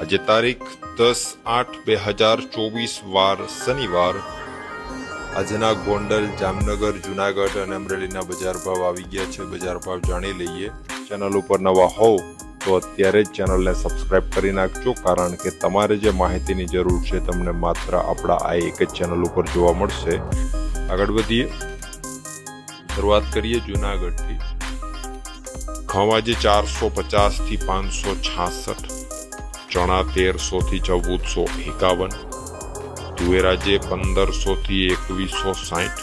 આજે તારીખ દસ આઠ બે હજાર ચોવીસ વાર શનિવાર. આજના ગોંડલ, જામનગર, જુનાગઢ અને અમરેલીના બજાર ભાવ આવી ગયા છે. બજાર ભાવ જાણી લઈએ. ચેનલ ઉપર નવા હોવ તો અત્યારે જ ચેનલને સબસ્ક્રાઇબ કરી નાખજો, કારણ કે તમારે જે માહિતીની જરૂર છે તમને માત્ર આપણા આ એક જ ચેનલ ઉપર જોવા મળશે. આગળ વધીએ. શરૂઆત કરીએ જુનાગઢથી. ઘઉં આજે ચારસો પચાસથી પાંચસો છાસઠ. ચણા તેરસો થી ચૌદસો એકાવન, તુવેરાજે પંદરસો થી એકવીસો સાઠ,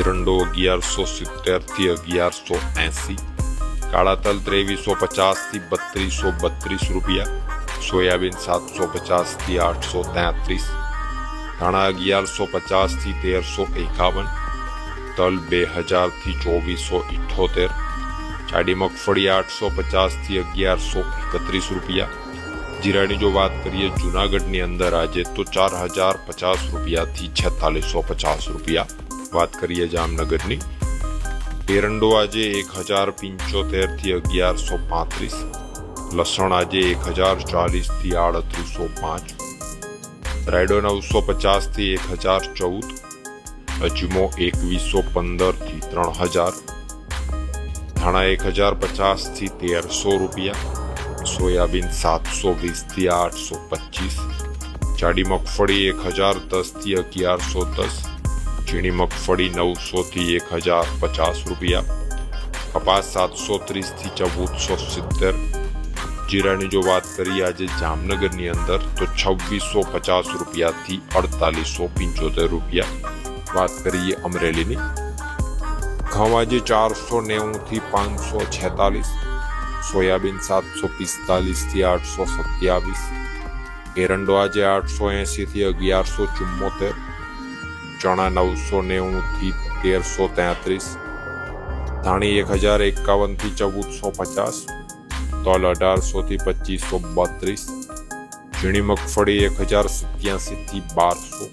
એરંડો અગિયારસો સિત્તેરથી અગિયારસો એસી કાળા તલ ત્રેવીસો પચાસથી બત્રીસો બત્રીસ રૂપિયા, સોયાબીન સાતસો પચાસથી આઠસો તેત્રીસ, ધાણા અગિયારસો પચાસથી તેરસો એકાવન, તલ બે હજારથી ચોવીસો ઇઠોતેર જાડી મગફળી આઠસો પચાસથી અગિયારસો એકત્રીસ રૂપિયા. જીરાની જો વાત કરીએ, જુનાગઢની અંદર આજે તો ચાર હજાર પચાસ રૂપિયાથી છેતાલીસો પચાસ રૂપિયા. વાત કરીએ જામનગરની. એરંડો આજે એક હજાર પંચોતેરથી અગિયારસો પાંત્રીસ. લસણ આજે એક હજાર ચાલીસથી આડત્રીસો પાંચ. રાયડો નવસો પચાસથી એક હજાર ચૌદ. અજમો એકવીસો પંદરથી ત્રણ હજાર. ધાણા એક હજાર પચાસથી તેરસો રૂપિયા, સોયાબીન સાતસો વીસથી આઠસો પચીસ, જાડી મગફળી એક હજાર દસથી અગિયારસો દસ, ઝીણી મગફળી નવસોથી એક હજાર પચાસ રૂપિયા, કપાસ સાતસો ત્રીસથી ચૌદસો સિત્તેર, જીરાની જો વાત કરીએ આજે જામનગરની અંદર તો છવ્વીસો પચાસ રૂપિયાથી અડતાલીસો પંચોતેર રૂપિયા. વાત કરીએ અમરેલીની. ઘઉં આજે ચારસો નેવુંથી પાંચસો છેતાલીસ, સોયાબીન સાતસો પિસ્તાલીસથી આઠસો સત્યાવીસ, એરંડો આજે આઠસો એંસીથી અગિયારસો ચુમ્મોતેર, ચણા નવસો નેવુંથી તેરસો તેત્રીસ, ધાણી એક હજાર એકાવનથી ચૌદસો પચાસ, તલ અઢારસોથી પચીસો બત્રીસ, ઝીણી મગફળી એક હજાર સત્યાસીથી બારસો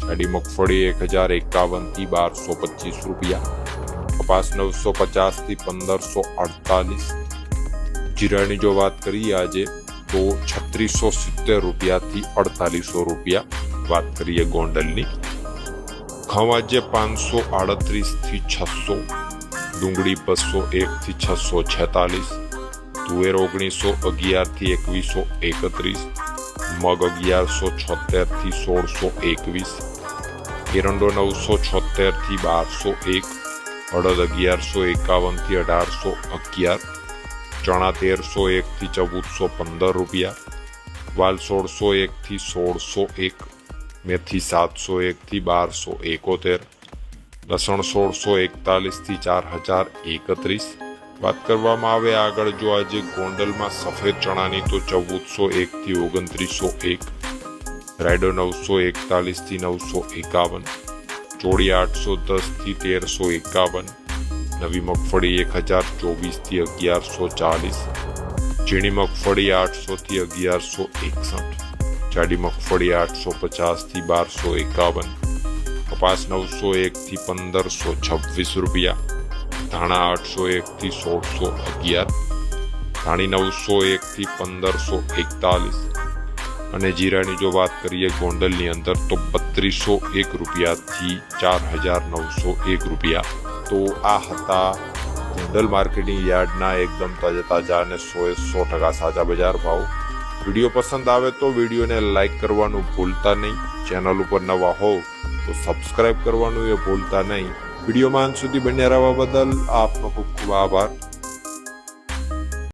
જાડી મગફળી એક હજાર એકાવનથી બારસો પચીસ રૂપિયા. કપાસ નવસો પચાસથી પંદરસો અડતાલીસ. જીરાની જો વાત કરીએ આજે, તો છત્રીસો સિત્તેર રૂપિયાથી અડતાલીસો રૂપિયા વાત કરીએ ગોંડલની. ઘઉં આજે પાંચસો આડત્રીસથી છસો. ડુંગળી બસો એક થી છસો છેતાલીસ. તુવેર ઓગણીસો અગિયારથી એકવીસો એકત્રીસ. મગ અગિયારસો છોતેરથી સોળસો એકવીસ. એરંડો નવસો છોતેરથી બારસો એક. અડદ અગિયારસો એકાવનથી અઢારસો અગિયાર ચણા તેરસો એક થી ચૌદસો પંદર રૂપિયા વાલ સોળસો એક થી સોળસો એક મેથી સાતસો એક થી બારસો એકોતેર લસણ સોળસો એકતાલીસથી ચાર હજાર એકત્રીસ. વાત કરવામાં આવે આગળ જો આજે ગોંડલમાં સફેદ ચણાની તો ચૌદસો એક થી ઓગણત્રીસો એક, રાયડો નવસો એકતાલીસથી નવસો એકાવન ચોળી આઠસો દસથી તેરસો એકાવન, નવી મગફળી એક હજાર ચોવીસથી અગિયારસો ચાલીસ, ઝીણી મગફળી આઠસો થી અગિયારસો એકસઠ, જાડી મગફળી આઠસો પચાસથી બારસો એકાવન, કપાસ નવસો એક થી પંદરસો છવ્વીસ રૂપિયા, ધાણા આઠસો એક થી સોળસો અગિયાર, ધાણી નવસો એક થી પંદરસો એકતાલીસ અને જીરાની જો વાત કરીએ ગોંડલની અંદર, તો બત્રીસો એક રૂપિયાથી ચાર હજાર નવસો એક રૂપિયા. તો આ હતા ગોંડલ માર્કેટિંગ યાર્ડના એકદમ તાજા તાજા અને સો એ સો ટકા સાચા બજાર ભાવ. વીડિયો પસંદ આવે તો વિડીયોને લાઈક કરવાનું ભૂલતા નહીં. ચેનલ ઉપર નવા હોવ તો સબસ્ક્રાઈબ કરવાનું એ ભૂલતા નહીં. વિડીયોમાં અંત સુધી બન્યા રહેવા બદલ આપનો ખૂબ ખૂબ આભાર.